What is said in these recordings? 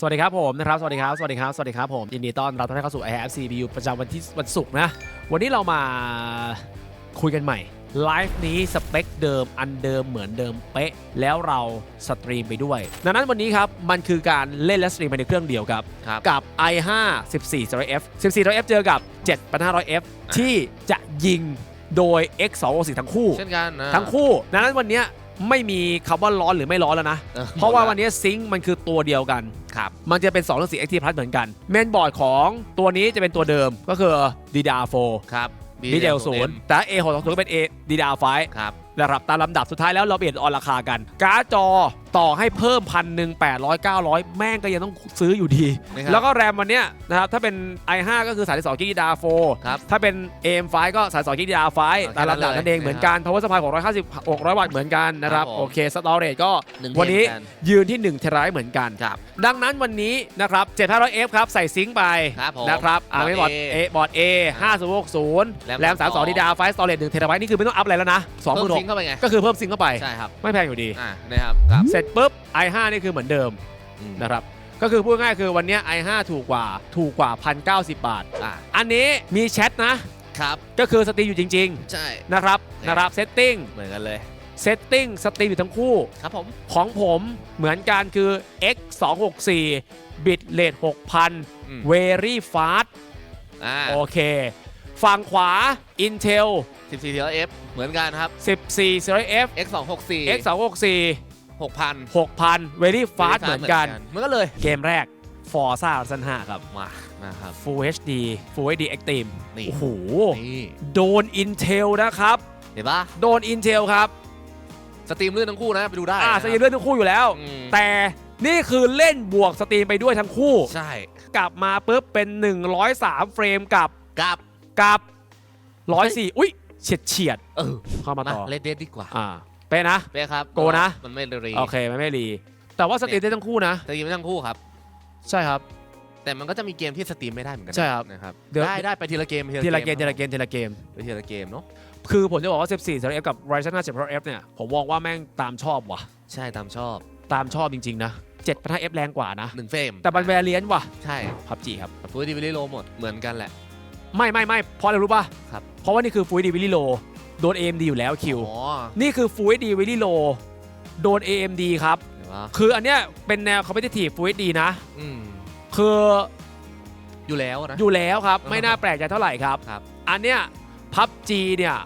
สวัสดีครับผมนะครับ สวัสดีครับ สวัสดีครับ สวัสดีครับผมยินดีต้อนรับทุกท่านเข้าสู่ i f c b u ประจำวันที่วันศุกร์นะ วันนี้เรามาคุยกันใหม่ ไลฟ์นี้สเปคเดิมอันเดิมเหมือนเดิมเป๊ะ แล้วเราสตรีมไปด้วย ดังนั้นวันนี้ครับ มันคือการเล่นและสตรีมไปในเครื่องเดียวครับครับกับ i5 14 f 14 f เจอกับ 7500 f ที่จะยิงโดย x 2 6 4ทั้งคู่ เช่นกันนะทั้งคู่ ดังนั้นวันเนี้ย ไม่มีคำว่าร้อนหรือไม่ร้อนแล้วนะ ออเพราะว่าวันนี้ซิงค์มันคือตัวเดียวกัน ครับมันจะเป็น2เรื่องสี Active Plus เหมือนกัน เมนบอร์ดของตัวนี้จะเป็นตัวเดิมก็คือ DDR4 ครับดีเดลศูนย์แต่ A620 ก็เป็น A DDR5 ครับ นะครับตามลำดับสุดท้ายแล้วเราเปลี่ยนออนราคากัน การ์ดจอต่อให้เพิ่มพันหนึ่งแปดร้อยเก้าร้อยแม่งก็ยังต้องซื้ออยู่ดี นะครับแล้วก็แรมวันเนี้ยนะครับถ้าเป็น i5 ก็คือ 32 g b DDR4 ครับถ้าเป็น AM5 ก็ 32 g b DDR5 เอาแค่ตามลำดับนั้นเลยนั่นเองเหมือนกัน power supply 650 600 วัตต์เหมือนกันนะครับ ครับผม โอเค storage ก็ หนึ่งวันนี้เทปกั ยืนที่1เทราไบต์เหมือนกัน ครับดังนั้นวันนี้นะครับ 7500F ครับ ใส่ซิงค์ไปครับผมนะครับอ่าบอร์ดไม่บอร์ด A เอบอร์ด A 5060แรมแรม32 d d r 5 storage 1เทราไบต์นี่คือไม่ต้องอัพอะไรแล้วนะเพิ่มซิง26,000ค์เข้าไปไง ก็คือเพิ่มซิงค์เข้าไป ใช่ครับ ไม่แพงอยู่ดี อ่านะครับครับ เสร็จปุ๊บ i5 นี่คือเหมือนเดิมอืมนะครับก็คือพูดง่ายๆคือวันเนี้ย i5 ถูกกว่าถูกกว่า 1,090 บาทอ่าอันนี้มีแชทนะครับก็คือสตรีมอยู่จริงใช่ๆนะครับเนี่ยนะครับเซตติ้งเหมือนกันเลยเซตติ้งสตรีมอยู่ทั้งคู่ครับผมของผมเหมือนกันคือ x 264 bit rate 6,000อืม very fast อ่าโอเค ฝั่งขวา Intel 14 TLF เหมือนกันครับ 14 Series F X 2 6 4 X 264 6,000 6,000 very fast เหมือนกัน เหมือนกันเลย เกมแรก Forza Horizon 5ครับ มามาครับ Full HD Full HD Extreme นี่โอ้โหนี่โดน Intel นะครับ เห็นปะโดน Intel ครับสตรีมลื่นทั้งคู่นะ ไปดูได้อ่านะสตรีมเลื่อนทั้งคู่อยู่แล้วอืมแต่นี่คือเล่นบวกสตรีมไปด้วยทั้งคู่ ใช่ กลับมาปุ๊บเป็น 103 เฟรมกับกับกับ 104 อุ้ยเฉียดเฉียดเออๆเข้ามามาต่อเล่นเดทดีกว่าอ่า เป๊ะนะ เป๊ะครับโกนะ มันไม่รีโอเคมันไม่รี แต่ว่าสตรีมได้ทั้งคู่นะ สตรีมไม่ทั้งคู่ครับ ใช่ครับ แต่มันก็จะมีเกมที่สตรีมไม่ได้เหมือนกัใช่ครับนะครับเดี๋ยวได้ได้ไปทีละเกมทีละเกมทีละเกมทีละเกมไปทีละเกมเนาะคือผมจะบอกว่า 14 Series F กับ Ryzen 5 7 F เนี่ยผมมองว่าแม่งตามชอบว่ะ ใช่ตามชอบตามชอบจริงๆนะ7 5 F แรงกว่านะหนึ่งเฟรมแต่มันแวรเลียนว่ะใช่พับจีครับฟูดดีวิลลี่โลหมดเหมือนกันแหละ ไม่ไม่ไม่เพราะอะไรรู้ป่ะครับเพราะว่านี่คือ Full HD Very Low โดน AMD อยู่แล้วคิว อ๋อนี่คือ Full HD Very Low โดน AMD ครับ เห็นปะคืออันเนี้ยเป็นแนว Competitive Full HD นะ อืมคืออยู่แล้วนะ อยู่แล้วครับ อ่าไม่น่าแปลกใจเท่าไหร่ครับ ครับ อันเนี้ยพับจีเนี่ย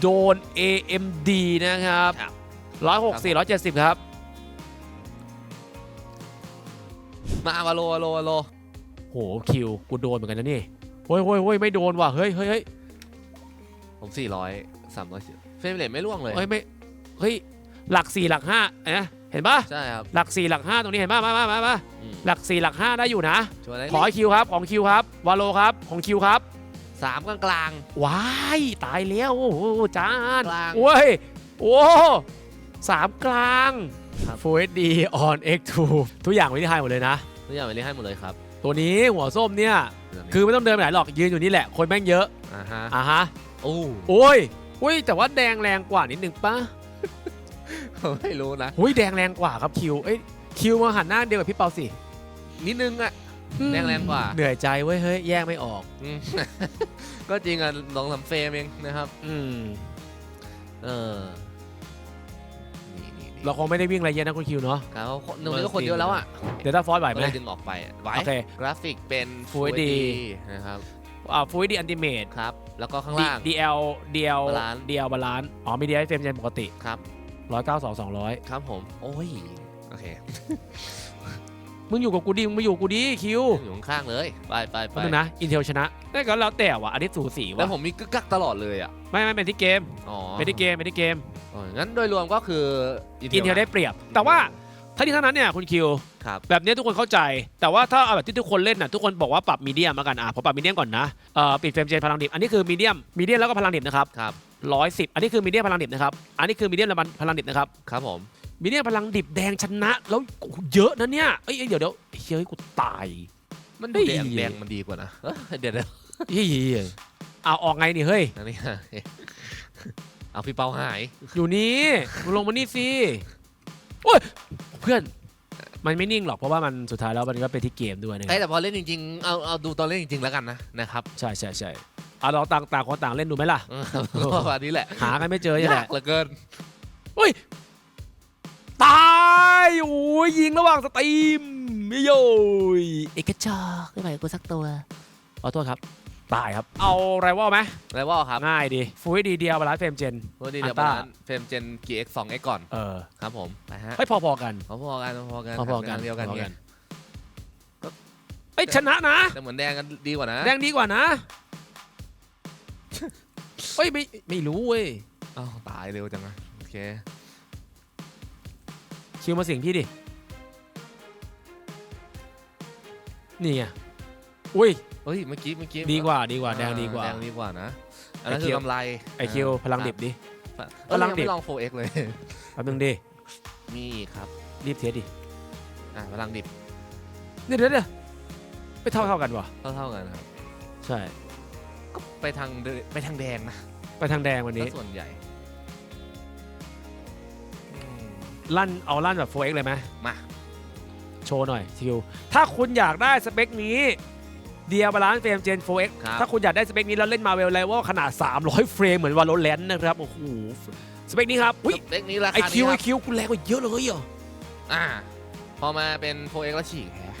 โดน AMD นะครับครับร้อยหกสี่ร้อยเจ็ดสิบครับ มาวาโลวาโลวาโลโหคิว กูโดนเหมือนกันนะนี่โฮ้ยโฮ้ยโฮ้ยไม่โดนว่ะ เฮ้ยเฮ้ยเฮ้ย ผม400 300เฟรมเรทไม่ร่วงเลยเฮ้ยไม่เฮ้ยหลักสี่หลักห้าเนะเห็นปะใช่ครับหลักสี่หลักห้าตรงนี้เห็นปะมามามามาอืมหลักสี่หลักห้าได้อยู่นะชัวร์ได้ขอให้คิวครับของคิวครับวาโลครับของคิวครับสามกลางกลาง ว้ายตายแล้วโอ้โหจานกลางโอ้ยโอ้สามกลาง ครับ Full HD on X2 ทุกอย่างไม่ได้ให้หมดเลยนะ ๆทุกอย่างไปเรียกให้หมดเลยครับตัวนี้หัวส้มเนี่ย คือไม่ต้องเดินไปไหนหรอกยืนอยู่นี่แหละคนแม่งเยอะ อ่าฮะ อะฮะ โอ้โอ้ยอุ้ยแต่ว่าแดงแรงกว่านิดนึงปะผมไม่รู้นะอุ้ยแดงแรงกว่าครับคิวเอ้ยคิวมาหันหน้าเดียวกับพี่เปาสินิดนึงอะแดงแรงกว่า เหนื่อยใจเว้ยเฮ้ยแยกไม่ออกอืมก็จริงอะสองสามเฟรมเองนะครับ อืมเออนี่นี่นี่เราคงไม่ได้วิ่งอะไรเยอะนะคุณคิวเนาะเขาคนหนึ่งก็คนเยอะแล้วอะ เดลต้าฟอร์สไหวก็ไหมเลยดึงออกไปอะไหวโอเคกราฟิกเป็น Full HD นะครับ อ่าฟูดดีอันติเมตครับ แล้วก็ข้างล่าง DL DL Balance DL บาลานอ๋อมี DL เฟรมเจนปกติครับ192 200ครับผม โอ้ย โอเคมึงอยู่กับกูดิมึงไม่อยู่กับกูดิคิวอยู่ข้างๆเลย ไปไปไปแป๊บนึงนะ Intel ชนะแต่ก็แล้วแต่ว่ะอันนี้สูสีแล้วว่ะผมมีกึกกักตลอดเลยอะ ไม่ไม่เป็นที่เกมอ๋อเป็นที่เกมเป็นที่เกม อ๋องั้นโดยรวมก็คือ Intel ได้เปรียบ แต่ว่า ทั้งนี้ทั้งนั้นเนี่ยคุณคิว ครับ แบบนี้ทุกคนเข้าใจ แต่ว่าถ้าเอาแบบที่ทุกคนเล่นน่ะทุกคนบอกว่าปรับมีเดียมมากันอะผมปรับมีเดียมก่อนนะเอ่อปิดเฟรมเจนพลังดิบอันนี้คือมีเดียมมีเดียมแล้วก็พลังดิบนะครับครับ ร้อยสิบอันนี้คือมีเดียมพลังดิบนะครับอันนี้คือมีเดียมและพลังดิบนะครับครับผมมีเดียมพลังดิบแดงชนะแล้วโอ้โหเยอะนะเนี่ยเอ้ยเอ้ยเดี๋ยวเดี๋ยวเฮ้ยกูตาย มันเฮ้ดูยแดงแดงมันดีกว่านะเอ้ยเดี๋ยวเดี๋ยวเฮ้ยเอาออกไงนี่เฮ้ยอันนี้ เอาพี่เปาหายอยู่นี่มึงลงมานี่สิโอ้ย เพื่อนมันไม่นิ่งหรอกเพราะว่ามันสุดท้ายแล้วมันก็เป็นที่เกมด้วยนะคเอ้รับยแต่พอเล่นจริงๆ เอาเอาดูตอนเล่นจริงๆแล้วกันนะนะครับใช่ใช่ใช่เอาเราต่างต่างคนต่างเล่นดูไหมล่ะ เออประมาณนี้แหละหากันไม่เจอนี่แหยาละกเหลือเกินตายโอ้ยยิงระหว่างสตรีมไม่โยยเอกชอกไม่ไหวกูสักตัวขอโทษครับ ตายครับ เอาไรวอลไหมอะไรว่าครับง่ายดีฟูยดีเดียวบาลานซ์เฟรมเจนวันนี้เดี๋ยวอัปนต้าระมาณเฟรมเจน GX 2X ก่อนเออครับผมไปฮะเฮ้ยพอๆกันพอๆกันพอๆกันพอๆกันเดียวกันพอๆไงเอ้ยชนะนะแต่เหมือนแดงกันดีกว่านะแดงดีกว่านะเฮ้ยไม่ไม่รู้เว้ยอ้าวตายเร็วจังอะโอเคคิวมาเสิงพี่ดินี่ไง อุ้ย เฮ้ยเมื่อกี้เมื่อกี้ดีกว่าดีกว่าแดงดีกว่า แดงดีกว่านะ อันนั้นไอ้คืคิอวกำไรไอคิวพลังดิบดิครับพลังดิบเออยังไม่ลอง 4X เลยแป๊บนึงดิ มีอีกครับ รีบเทสดิ อะพลังดิบเดี๋ยวเดี๋ยวเดี๋ยวไปเท่าเท่ากันวะเท่าๆกันครับ ใช่ ก็ไปทางเดไปทางแดงนะ ไปทางแดงวันนี้ก็ส่วนใหญ่อืมลั่นเอาลั่นแบบ 4x เลยไหมมา โชว์หน่อยคิว ถ้าคุณอยากได้สเปคนี้ เดียบาลานซ์เฟรมเจน 4x ครับ ถ้าคุณอยากได้สเปคนี้แล้วเล่นมาเวลไลว่าขนาด 300 เฟรมเหมือนวาโลแรนต์นะครับ โอ้โห สเปคนี้ครับอุ้ยสเปคนี้ราไอคาคินี้วคไอรับคิวคุณแรงกว่าเยอะเลยเหรออ่าพอมาเป็น 4X แล้วฉีกแฮะ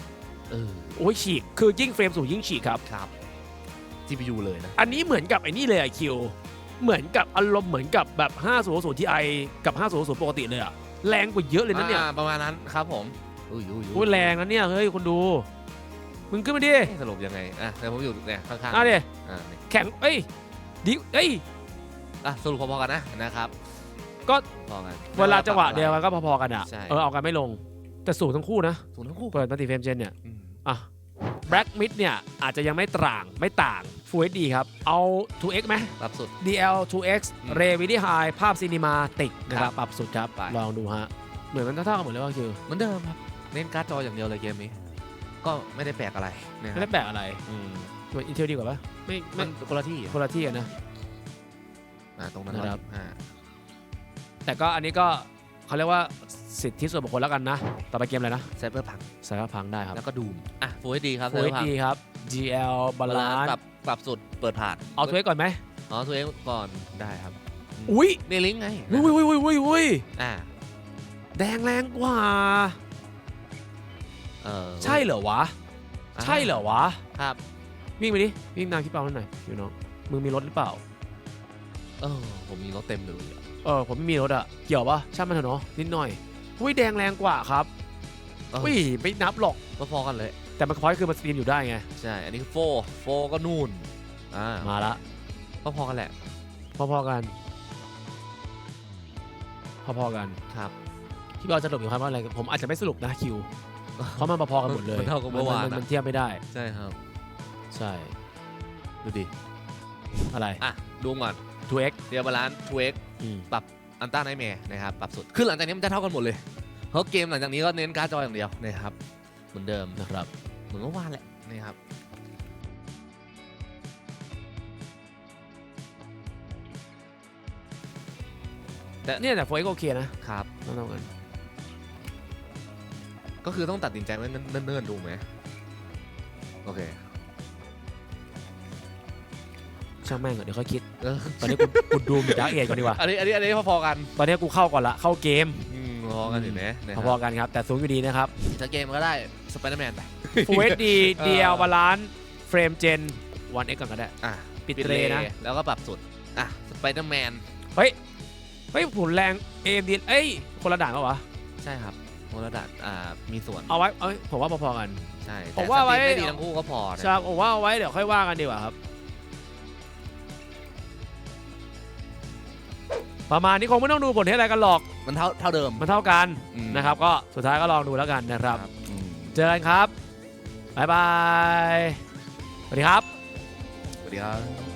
เออโอ้ยฉีก คือยิ่งเฟรมสูงยิ่งฉีกครับ ครับ GPU เลยนะ อันนี้เหมือนกับไอ้นี่เลยไอคิว เหมือนกับอารมณ์เหมือนกับแบบ500 Ti กับ500ปกติเลยอะแรงกว่าเยอะเลยนะเนี่ยอ่าประมาณนั้นครับผมอุ้ยอุ้ยโอ้ยแรงนะเนี่ย เฮ้ยคุณดู มึงขึ้นมาดิเอ๊ะสรุปยังไง อะแต่ผมอยู่เนี่ยข้างๆอะดิอ่านี่แข็งเอ้ยดิเอ้ย อะสรุปพอๆกันนะนะครับก็ พอกัน เวลาจังหวะเดียวกันก็พอๆกันอะใช่ เออเอากันไม่ลง แต่สูงทั้งคู่นะสูงทั้งคู่เปิดมัลติเฟรมเจนเนี่ยอืมอะ Black Mid เนี่ย อาจจะยังไม่ต่างไม่ต่าง Full HD ครับ เอา 2x ไหม รับสุด DL 2x อืม Ray Video High ภาพซีนีมาติกนะคครัรับบปรับสุดครับ ไป ลองดูฮะ เหมือนมันเท่าๆกันหมดเลยว่าคือ เหมือนเดิมครับ เน้นการ์ดจออย่างเดียวเลยเกมนี้ ก็ไม่ได้แปลกอะไรนะคไม่รับได้แปลกอะไรอืมเหมือน Intel ดีกว่าปะไม่มัไม่ นคนละที่อะคนละที่กันนะ อ่าตรงนั้นนะครับ อ่าแต่ก็อันนี้ก็เขาเรียกว่าสิทธิส่วนบุคคลแล้วกันนะ ต่อไปเกมอะไรนะไซเบอร์พังสายพังได้ครับแล้วก็ดูมอะ Full HD ครับ Full Cyberpunk HD ครับ GL บาลานปรับปรับสุดเปิดผ่านเอา 2x ก่อนไหมอ๋อตัวเองก่อนได้ครับอุ้ยในลิงก์ไงอุ้ยอุ้ยอุ้ยอุ้ยอุ้ยอ่าแดงแรงกว่า เออใช่เหรอวะอ่าใช่เหรอวะ ครับวิ่งไปดิ วิ่งตามพี่เปาหน่อยอยู่น้องมึงมีรถหรือเปล่า เออผมมีรถเต็มเลยอะเออผมไม่มีรถอะเกี่ยวปะช่างมันเถอะเนาะนิดหน่อยอุ้ยแดงแรงกว่าครับเอออุ้ยไม่นับหรอก ก็พอกันเลย แต่มันพอยคือมันสตรีมอยู่ได้ไง ใช่ อันนี้คือโฟโฟก็นู่นอ่ามาละ ก็พอกันแหละ พอๆกัน พอๆกัน ครับ พี่เปาจะสรุปอยู่ครับว่าอะไร ผมอาจจะไม่สรุปนะคิว เพราะมันพอๆกันหมดเลยมันเท่ากับเมื่อวานมัอะ มันเทียบไม่ได้ ใช่ครับ ใช่ ดูดิ อะไร อะดูก่อน 2x เดียวบาลานซ์ 2x อืมอันต้าไนแมร์นะครับปรับสุดคือหลังจากนี้มันจะเท่ากันหมดเลย เพราะเกมหลังจากนี้ก็เน้นการ์ดจออย่างเดียวนะครับเหมือนเดิมนะครับเหมือนเมื่อวานแหละนะครับเนี่ยแต่ 4x โอเคนะครับเท่าๆกัน ก็คือต้องตัดสินใจไว้เนิ่นๆดูไหมโอเคช่างแม่งเถอะเดี๋ยวค่อยคิด เออตอนนี้กู กูดูมีดาร์กเอจก่อนดีกว่า อันนี้อันนี้อันนี้พอๆกันตอนนี้กูเข้าก่อนละเข้าเกมอืมพอกันเห็นไหมนะคพรัอบๆกันครับ แต่สูงอยู่ดีนะครับถ้าเกมก็ได้สไปเดอร์แมนไป Full HD เออ DL บาลานซ์เฟรมเจน 1x ก่อนก็ได้ อะปิดเรย์นะ แล้วก็ปรับสุดอะสไปเดอร์แมนเฮ้ย เฮ้ยผลแรง AMD เอ้ย คนละด่านปะวะ ใช่ครับ โมรดัตอ่ามีส่วนเอาไว้เอ้ยผมว่าพอๆกัน ใช่ผมว่าไว้แต่สตรีมไม่ดีทั้งคู่ก็พอนะ ใช่ผมว่าเอาไว้เดี๋ยวค่อยว่ากันดีกว่าครับ ประมาณนี้คงไม่ต้องดูผลเทสอะไรกันหรอก มันเท่าเท่าเดิมมันเท่ากันอืมนะครับ ก็สุดท้ายก็ลองดูแล้วกันนะครับ อืมเจอกันครับ บ๊ายบาย สวัสดีครับ สวัสดีครับ